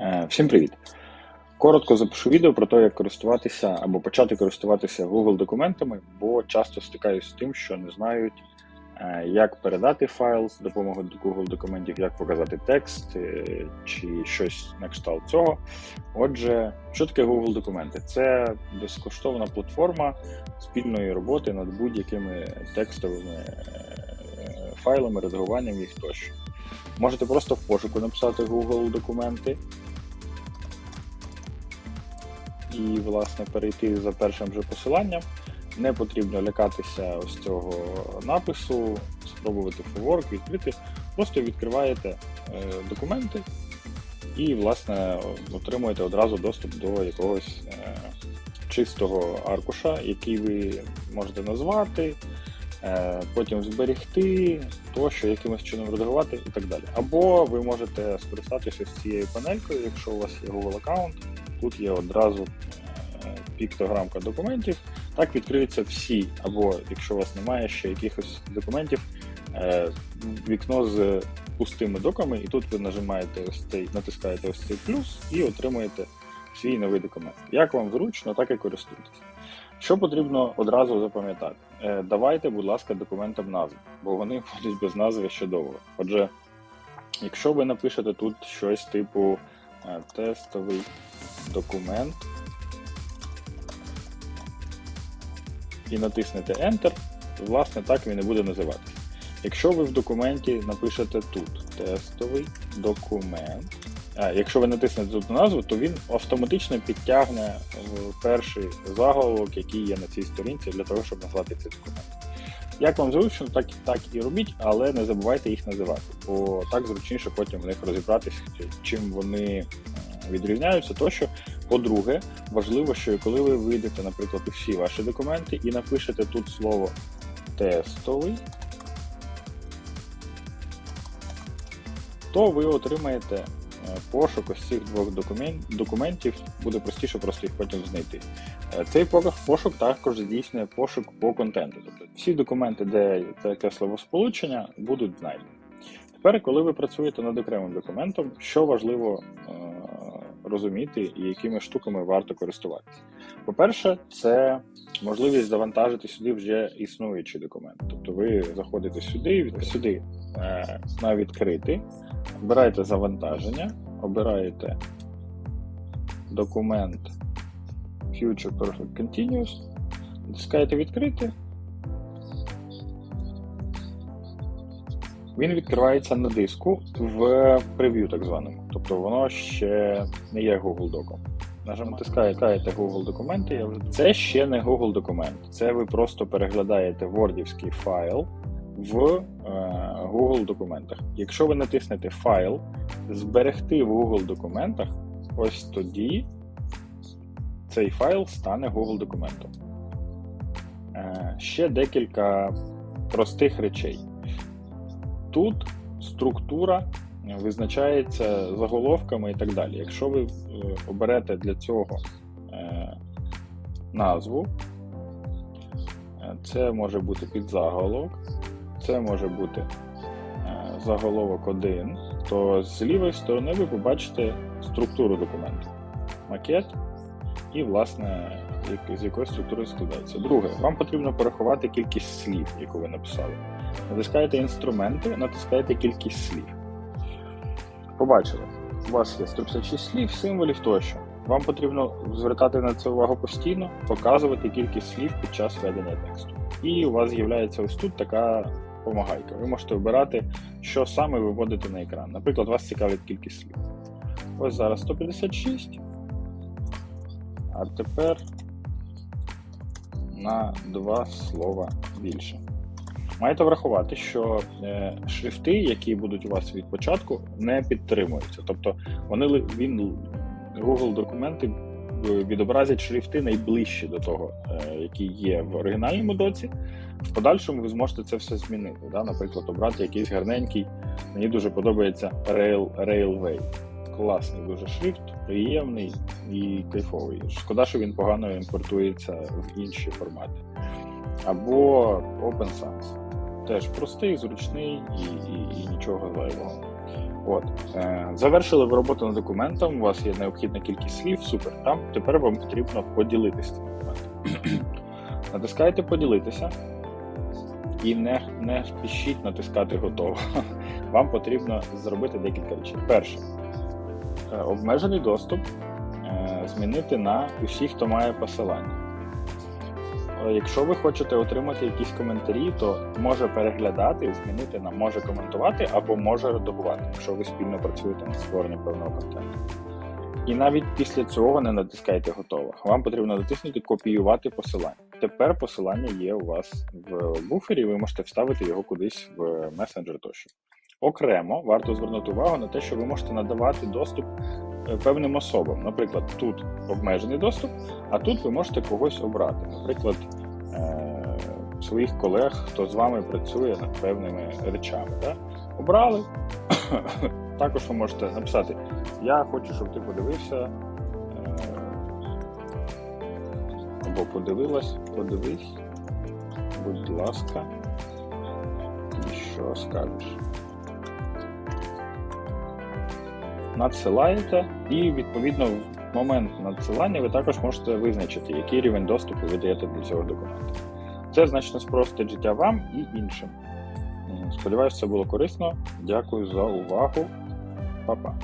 Е, Всім привіт! Коротко запишу відео про те, як користуватися або почати користуватися Google документами, бо часто стикаюся з тим, що не знають, е, як передати файл з допомогою Google документів, як показати текст е, чи щось на кшталт цього. Отже, що таке Google документи? Це безкоштовна платформа спільної роботи над будь-якими текстовими файлами, редагуванням їх тощо. Можете просто в пошуку написати Google документи і, власне, перейти за першим же посиланням. Не потрібно лякатися ось цього напису, спробувати фаворк, відкрити. Просто відкриваєте е, документи і, власне, отримуєте одразу доступ до якогось е, чистого аркуша, який ви можете назвати, е, потім зберегти, тощо, якимось чином редагувати і так далі. Або ви можете скористатися з цією панелькою, якщо у вас є Google аккаунт. Тут є одразу е, піктограмка документів. Так відкриються всі, або якщо у вас немає ще якихось документів, е, вікно з пустими доками, і тут ви нажимаєте ось цей, натискаєте ось цей плюс і отримуєте свій новий документ. Як вам зручно, так і користуйтесь. Що потрібно одразу запам'ятати? Е, Давайте, будь ласка, документам назви, бо вони будуть без назви ще довго. Отже, якщо ви напишете тут щось типу тестовий документ і натиснете Enter, власне, так він і буде називатися. Якщо ви в документі напишете тут тестовий документ, а якщо ви натиснете тут назву, то він автоматично підтягне перший заголовок, який є на цій сторінці, для того, щоб назвати цей документ. Як вам зручно, так, так і робіть, але не забувайте їх називати, бо так зручніше потім в них розібратися, чим вони е, відрізняються. Тощо, по-друге, важливо, що коли ви вийдете, наприклад, у всі ваші документи і напишете тут слово тестовий, то ви отримаєте пошук ось цих двох документ, документів, буде простіше просто їх потім знайти. Е, Цей пошук, також здійснює пошук по контенту. Тобто всі документи, де таке словосполучення, будуть знайдені. Тепер, коли ви працюєте над окремим документом, що важливо е, розуміти і якими штуками варто користуватися. По-перше, це можливість завантажити сюди вже існуючий документ. Тобто ви заходите сюди, сюди на відкритий, обираєте завантаження, обираєте документ Future Perfect Continuous, натискаєте відкрити. Він відкривається на диску в прев'ю, так званому. Тобто воно ще не є Google доком. Натискаєте Google документи. Це ще не Google документ. Це ви просто переглядаєте Wordівський файл в е, Google документах. Якщо ви натиснете файл, зберегти в Google документах, ось тоді цей файл стане Google документом. Е, ще декілька простих речей. Тут структура визначається заголовками і так далі. Якщо ви е, оберете для цього назву, це може бути підзаголовок, це може бути заголовок 1, то з лівої сторони ви побачите структуру документу, макет і, власне, з якої структури складається. Друге, вам потрібно порахувати кількість слів, яку ви написали. Натискаєте інструменти, натискаєте кількість слів. Побачили, у вас є 156 слів, символів тощо. Вам потрібно звертати на це увагу постійно, показувати кількість слів під час ведення тексту. І у вас з'являється ось тут така помагайка. Ви можете обирати, що саме ви вводите на екран. Наприклад, вас цікавить кількість слів. Ось зараз 156. А тепер на два слова більше. Маєте врахувати, що е, шрифти, які будуть у вас від початку, не підтримуються. Тобто вони він Google документи відобразять шрифти найближчі до того, е, які є в оригінальному доці. В подальшому ви зможете це все змінити. Да? Наприклад, обрати якийсь гарненький. Мені дуже подобається Rail, Railway. Класний дуже шрифт, приємний і кайфовий. Шкода, що він погано імпортується в інші формати. Або Open Sans. Теж простий, зручний і, і, і нічого зайвого. От. Е, завершили ви роботу над документом, у вас є необхідна кількість слів, супер. Там тепер вам потрібно поділитися цим документом. Натискаєте поділитися і не, не спішіть натискати готово. Вам потрібно зробити декілька речей. Перше, е, обмежений доступ е, змінити на усіх, хто має посилання. Е, Якщо ви хочете отримати якісь коментарі, то може переглядати, змінити на може коментувати або може редагувати, якщо ви спільно працюєте над створенням певного контенту. І навіть після цього не натискайте готово. Вам потрібно натиснути копіювати посилання. Тепер посилання є у вас в буфері, ви можете вставити його кудись в месенджер тощо. Окремо варто звернути увагу на те, що ви можете надавати доступ певним особам. Наприклад, тут обмежений доступ, а тут ви можете когось обрати. Наприклад, е, своїх колег, хто з вами працює над певними речами. Да? Обрали. Також ви можете написати: Я хочу, щоб ти подивився. е, Або подивилась, подивись, будь ласка, що скажеш. Надсилаєте, і відповідно в момент надсилання ви також можете визначити, який рівень доступу ви даєте до цього документу. Це значно спростить життя вам і іншим. Сподіваюся, це було корисно. Дякую за увагу. Па-па.